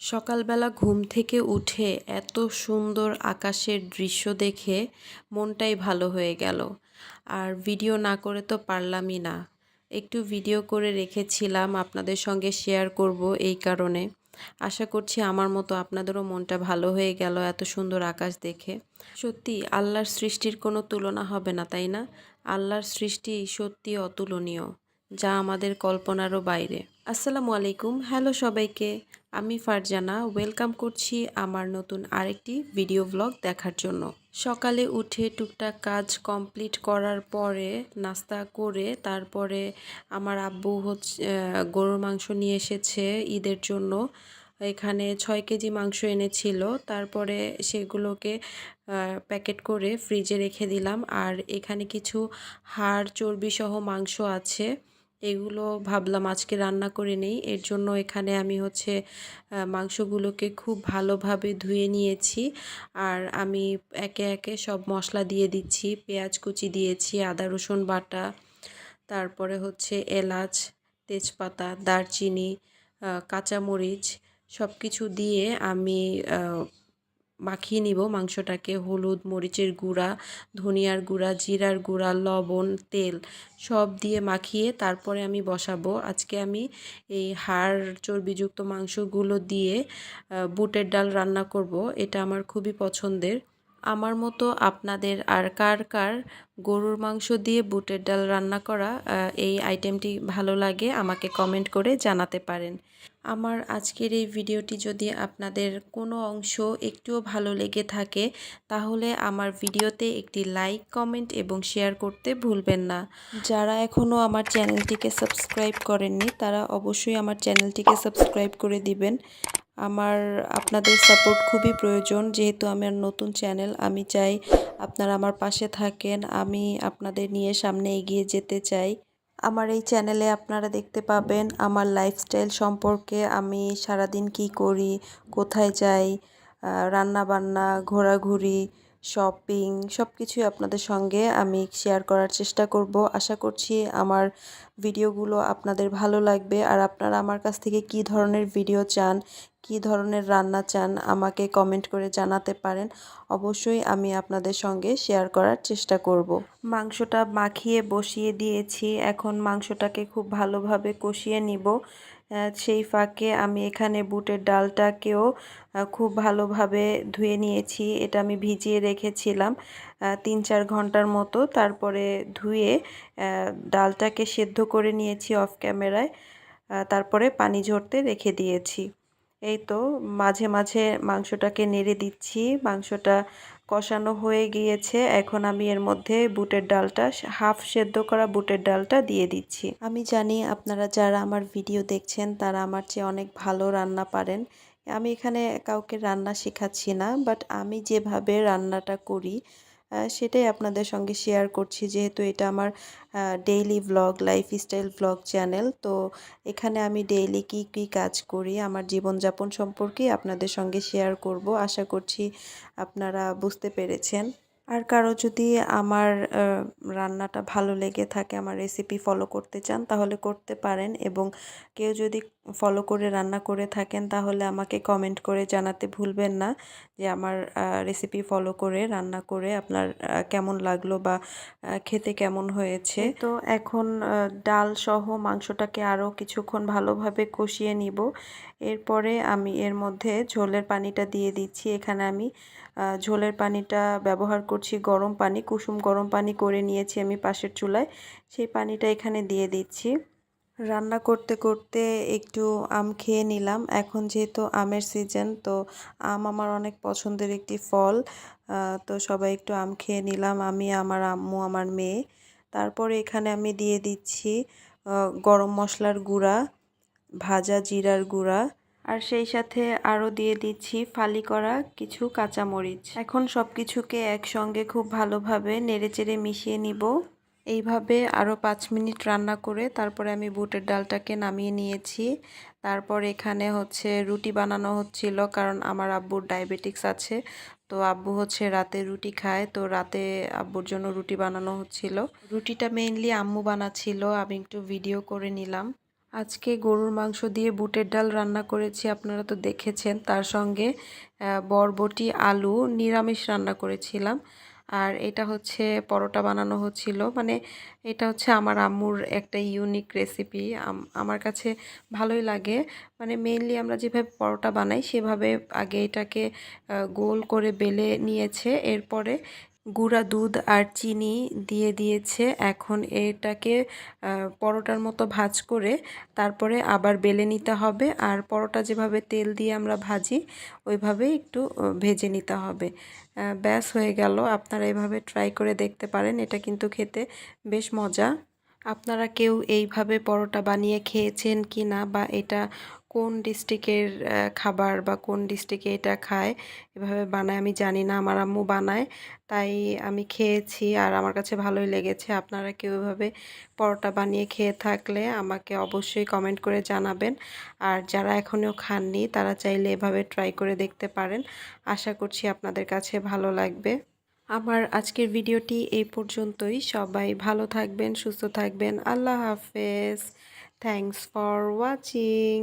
সকালবেলা ঘুম থেকে উঠে এত সুন্দর আকাশের দৃশ্য দেখে মনটাই ভালো হয়ে গেল। আর ভিডিও না করে তো পারলামই না। একটু ভিডিও করে রেখেছিলাম, আপনাদের সঙ্গে শেয়ার করব এই কারণে। আশা করছি আমার মতো আপনাদেরও মনটা ভালো হয়ে গেল এত সুন্দর আকাশ দেখে। সত্যি, আল্লাহর সৃষ্টির কোনো তুলনা হবে না, তাই না? আল্লাহর সৃষ্টি সত্যি অতুলনীয়, যা আমাদের কল্পনারও বাইরে। আসসালামু আলাইকুম। হ্যালো সবাইকে, আমি ফারজানা। ওয়েলকাম করছি আমার নতুন আরেকটি ভিডিও ব্লগ দেখার জন্য। সকালে উঠে টুকটাক কাজ কমপ্লিট করার পরে নাস্তা করে তারপরে আমার আব্বু হচ্ছে গরুর মাংস নিয়ে এসেছে ঈদের জন্য। এখানে ছয় কেজি মাংস এনেছিল, তারপরে সেগুলোকে প্যাকেট করে ফ্রিজে রেখে দিলাম। আর এখানে কিছু হাড় চর্বি সহ মাংস আছে। এগুলো ভাবলাম আজকে রান্না করে নেই। এর জন্য এখানে আমি হচ্ছে মাংসগুলোকে খুব ভালোভাবে ধুয়ে নিয়েছি। আর আমি একে একে সব মশলা দিয়ে দিচ্ছি। পেঁয়াজ কুচি দিয়েছি, আদা, রসুন বাটা, তারপরে হচ্ছে এলাচ, তেজপাতা, দারচিনি কাঁচামরিচ সব কিছু দিয়ে আমি মাখিয়ে নিব মাংসটাকে। হলুদ, মরিচের গুঁড়া, ধনিয়ার গুঁড়া, জিরার গুঁড়া, লবণ, তেল সব দিয়ে মাখিয়ে তারপরে আমি বসাবো। আজকে আমি এই হাড় চর্বিযুক্ত মাংসগুলো দিয়ে বুটের ডাল রান্না করব। এটা আমার খুবই পছন্দের। আমার মতো আপনাদের আর কার কার গরুর মাংস দিয়ে বুটের ডাল রান্না করা এই আইটেমটি ভালো লাগে আমাকে কমেন্ট করে জানাতে পারেন। আমার আজকের এই ভিডিওটি যদি আপনাদের কোনো অংশ একটুও ভালো লেগে থাকে, তাহলে আমার ভিডিওতে একটি লাইক কমেন্ট এবং শেয়ার করতে ভুলবেন না। যারা এখনও আমার চ্যানেলটিকে সাবস্ক্রাইব করেননি, তারা অবশ্যই আমার চ্যানেলটিকে সাবস্ক্রাইব করে দিবেন। আমার আপনাদের সাপোর্ট খুবই প্রয়োজন। যেহেতু আমার নতুন চ্যানেল আমি চাই আপনারা আমার পাশে থাকেন। আমি আপনাদের নিয়ে সামনে এগিয়ে যেতে চাই। আমার এই চ্যানেলে আপনারা দেখতে পাবেন আমার লাইফস্টাইল সম্পর্কে, আমি সারাদিন কি করি, কোথায় যাই রান্না বান্না ঘোরাঘুরি শপিং সব কিছুই আপনাদের সঙ্গে আমি শেয়ার করার চেষ্টা করব। আশা করছি আমার ভিডিওগুলো আপনাদের ভালো লাগবে। আর আপনারা আমার কাছ থেকে কি ধরনের ভিডিও চান, কি ধরনের রান্না চান, আমাকে কমেন্ট করে জানাতে পারেন। অবশ্যই আমি আপনাদের সঙ্গে শেয়ার করার চেষ্টা করব। মাংসটা মাখিয়ে বসিয়ে দিয়েছি। এখন মাংসটাকে খুব ভালোভাবে কষিয়ে নিব। সেই ফাঁকে আমি এখানে বুটের ডালটাকেও খুব ভালোভাবে ধুয়ে নিয়েছি। এটা আমি ভিজিয়ে রেখেছিলাম তিন চার ঘণ্টার মতো। তারপরে ধুয়ে ডালটাকে সেদ্ধ করে নিয়েছি অফ ক্যামেরায় তারপরে পানি ঝরতে রেখে দিয়েছি। এই তো, মাঝে মাঝে মাংসটাকে নেড়ে দিচ্ছি। মাংসটা কষানো হয়ে গিয়েছে। এখন আমি এর মধ্যে বুটের ডালটা, হাফ সেদ্ধ করা বুটের ডালটা দিয়ে দিচ্ছি। আমি জানি আপনারা যারা আমার ভিডিও দেখছেন, তারা আমার চেয়ে অনেক ভালো রান্না পারেন। আমি এখানে কাউকে রান্না শেখাচ্ছি না বাট আমি যেভাবে রান্নাটা করি সেটাই আপনাদের সঙ্গে শেয়ার করছি। যেহেতু এটা আমার daily vlog lifestyle vlog channel তো এখানে আমি ডেইলি কি কি কাজ করি, আমার জীবনযাপন সম্পর্কে আপনাদের সঙ্গে শেয়ার করব। আশা করছি আপনারা বুঝতে পেরেছেন। আর কারও যদি আমার রান্নাটা ভালো লেগে থাকে, আমার রেসিপি ফলো করতে চান, তাহলে করতে পারেন। এবং কেউ যদি ফলো করে, রান্না করে থাকেন, তাহলে আমাকে কমেন্ট করে জানাতে ভুলবেন না যে আমার রেসিপি ফলো করে, রান্না করে আপনার কেমন লাগল বা খেতে কেমন হয়েছে। তো এখন ডাল সহ মাংসটাকে আরও কিছুক্ষণ ভালোভাবে কষিয়ে নিব। এরপরে আমি এর মধ্যে ঝোলের পানিটা দিয়ে দিচ্ছি। এখানে আমি ঝোলের পানিটা ব্যবহার করছি গরম পানি, কুসুম গরম পানি করে নিয়েছি আমি পাশের চুলায়। সেই পানিটা এখানে দিয়ে দিচ্ছি। রান্না করতে করতে একটু আম খেয়ে নিলাম। এখন যেহেতু আমের সিজন তো আম আমার অনেক পছন্দের একটি ফল। তো সবাই একটু আম খেয়ে নিলাম। আমি, আমার আম্মু, আমার মেয়ে। তারপরে এখানে আমি দিয়ে দিচ্ছি গরম মশলার গুঁড়া, ভাজা জিরার গুঁড়া। আর সেই সাথে আরও দিয়ে দিচ্ছি ফালি করা কিছু কাঁচামরিচ। এখন সব কিছুকে একসঙ্গে খুব ভালোভাবে নেড়েচেড়ে মিশিয়ে নিব। এইভাবে আরও পাঁচ মিনিট রান্না করে তারপরে আমি বুটের ডালটাকে নামিয়ে নিয়েছি। তারপর এখানে হচ্ছে রুটি বানানো হচ্ছিল কারণ আমার আব্বুর ডায়াবেটিক্স আছে। তো আব্বু হচ্ছে রাতে রুটি খায়, তো রাতে আব্বুর জন্য রুটি বানানো হচ্ছিল। রুটিটা মেইনলি আম্মু বানাচ্ছিল, আমি একটু ভিডিও করে নিলাম। আজকে গরুর মাংস দিয়ে বুটের ডাল রান্না করেছি, আপনারা তো দেখেছেন। তার সঙ্গে বরবটি, আলু নিরামিষ রান্না করেছিলাম। আর এটা হচ্ছে পরোটা বানানো হচ্ছিল। মানে এটা হচ্ছে আমার আম্মুর একটা ইউনিক রেসিপি আমার কাছে ভালোই লাগে। মানে মেইনলি আমরা যেভাবে পরোটা বানাই, সেভাবে আগে এটাকে গোল করে বেলে নিয়েছে। এরপরে গুঁড়া দুধ আর চিনি দিয়ে দিয়েছে। এখন এটাকে পরোটার মতো ভাজ করে তারপরে আবার বেলে নিতে হবে। আর পরোটা যেভাবে তেল দিয়ে আমরা ভাজি ওইভাবে একটু ভেজে নিতে হবে। ব্যাস হয়ে গেল। আপনারা এভাবে ট্রাই করে দেখতে পারেন। এটা কিন্তু খেতে বেশ মজা। আপনারা কেউ এইভাবে পরোটা বানিয়ে খেয়েছেন কি না বা এটা কোন ডিস্ট্রিক্টের খাবার বা কোন ডিস্ট্রিক্টে এটা খায়, এভাবে বানায় আমি জানি না, আমার আম্মু বানায়, তাই আমি খেয়েছি আর আমার কাছে ভালোই লেগেছে। আপনারা কেউ এভাবে পরোটা বানিয়ে খেয়ে থাকলে আমাকে অবশ্যই কমেন্ট করে জানাবেন। আর যারা এখনও খাননি, তারা চাইলে এভাবে ট্রাই করে দেখতে পারেন। আশা করছি আপনাদের কাছে ভালো লাগবে। আমার আজকের ভিডিওটি এই পর্যন্তই। সবাই ভালো থাকবেন, সুস্থ থাকবেন। আল্লাহ হাফেজ। Thanks for watching